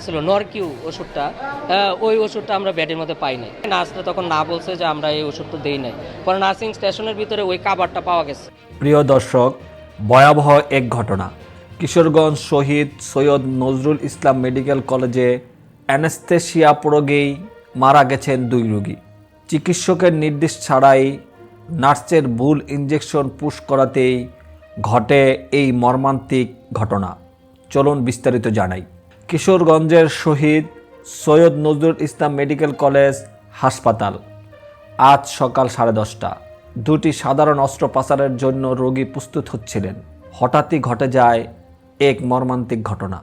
মারছিল নরকিউ ওষুধটা ওই ওষুধটা আমরা ব্যাডের মধ্যে পাই নাই। নার্সরা তখন না বলছে যে আমরা এই ওষুধটা দেই নাই। পরে নার্সিং স্টেশনের ভিতরে ওই কাবারটা পাওয়া গেছে। প্রিয় দর্শক, ভয়াবহ এক ঘটনা। Kishoreganj Shaheed Syed Nazrul Islam medical college anesthesia প্রোগেই মারা গেছেন দুই রোগী। চিকিৎসকের নির্দেশ ছাড়াই নার্সের ভুল ইঞ্জেকশন পুশ করাতেই ঘটে এই মর্মান্তিক ঘটনা। চলুন বিস্তারিত জানাই। কিশোরগঞ্জের শহীদ সৈয়দ নজরুল ইসলাম মেডিকেল কলেজ হাসপাতাল। আজ সকাল সাড়ে দশটা। দুটি সাধারণ অস্ত্র পাচারের জন্য রোগী প্রস্তুত হচ্ছিলেন। হঠাৎই ঘটে যায় এক মর্মান্তিক ঘটনা।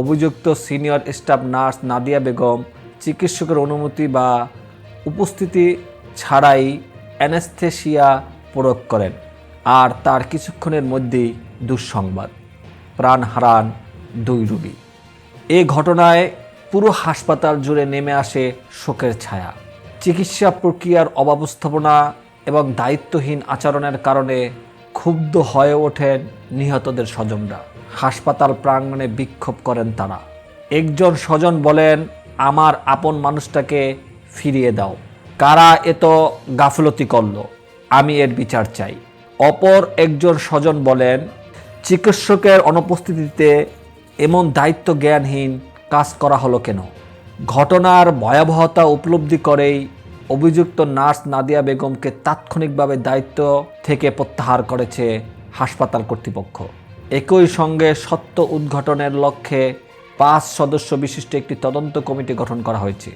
অভিযুক্ত senior staff nurse Nadia Begum চিকিৎসকের অনুমতি বা উপস্থিতি ছাড়াই অ্যানেস্থেশিয়া প্রয়োগ করেন আর তার কিছুক্ষণের মধ্যেই দুঃসংবাদ। প্রাণ হারান দুই রোগী। এই ঘটনায় পুরো হাসপাতাল জুড়ে নেমে আসে শোকের ছায়া। চিকিৎসা প্রক্রিয়ার অব্যবস্থাপনা এবং দায়িত্বহীন আচরণের কারণে ক্ষুব্ধ হয়ে ওঠেন নিহতদের স্বজনরা। হাসপাতাল প্রাঙ্গণে বিক্ষোভ করেন তারা। একজন স্বজন বলেন, আমার আপন মানুষটাকে ফিরিয়ে দাও। কারা এত গাফলতি করল। আমি এর বিচার চাই। অপর একজন স্বজন বলেন, চিকিৎসকের অনুপস্থিতিতে এমন দায়িত্ব জ্ঞানহীন কাজ করা হলো কেন? ঘটনার ভয়াবহতা উপলব্ধি করেই অভিযুক্ত নার্স নাদিয়া বেগমকে তাৎক্ষণিকভাবে দায়িত্ব থেকে প্রত্যাহার করেছে হাসপাতাল কর্তৃপক্ষ। একই সঙ্গে সত্য উদ্ঘাটনের লক্ষ্যে পাঁচ সদস্য বিশিষ্ট একটি তদন্ত কমিটি গঠন করা হয়েছে।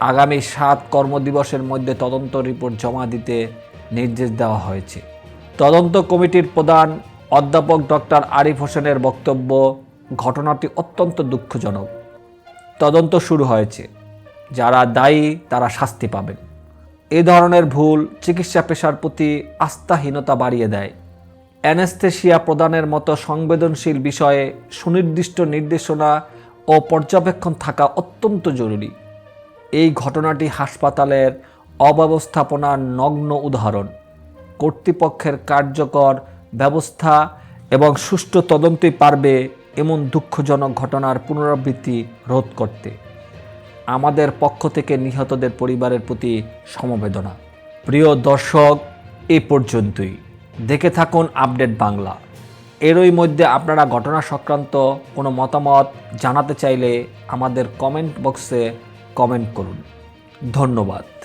আগামী সাত কর্মদিবসের মধ্যে তদন্ত রিপোর্ট জমা দিতে নির্দেশ দেওয়া হয়েছে। তদন্ত কমিটির প্রধান অধ্যাপক ডক্টর আরিফ হোসেনের বক্তব্য ঘটনাটি অত্যন্ত দুঃখজনক। তদন্ত শুরু হয়েছে। যারা দায়ী, তারা শাস্তি পাবেন। এ ধরনের ভুল চিকিৎসা পেশার প্রতি আস্থাহীনতা বাড়িয়ে দেয়। অ্যানেস্থেশিয়া প্রদানের মতো সংবেদনশীল বিষয়ে সুনির্দিষ্ট নির্দেশনা ও পর্যবেক্ষণ থাকা অত্যন্ত জরুরি। এই ঘটনাটি হাসপাতালের অব্যবস্থাপনার নগ্ন উদাহরণ। কর্তৃপক্ষের কার্যকর ব্যবস্থা এবং সুষ্ঠু তদন্তই পারবে এমন দুঃখজনক ঘটনার পুনরাবৃত্তি রোধ করতে। আমাদের পক্ষ থেকে নিহতদের পরিবারের প্রতি সমবেদনা। প্রিয় দর্শক, এ পর্যন্তই। দেখে থাকুন আপডেট বাংলা। এরই মধ্যে আপনারা ঘটনা সংক্রান্ত কোনো মতামত জানাতে চাইলে আমাদের কমেন্ট বক্সে কমেন্ট করুন। ধন্যবাদ।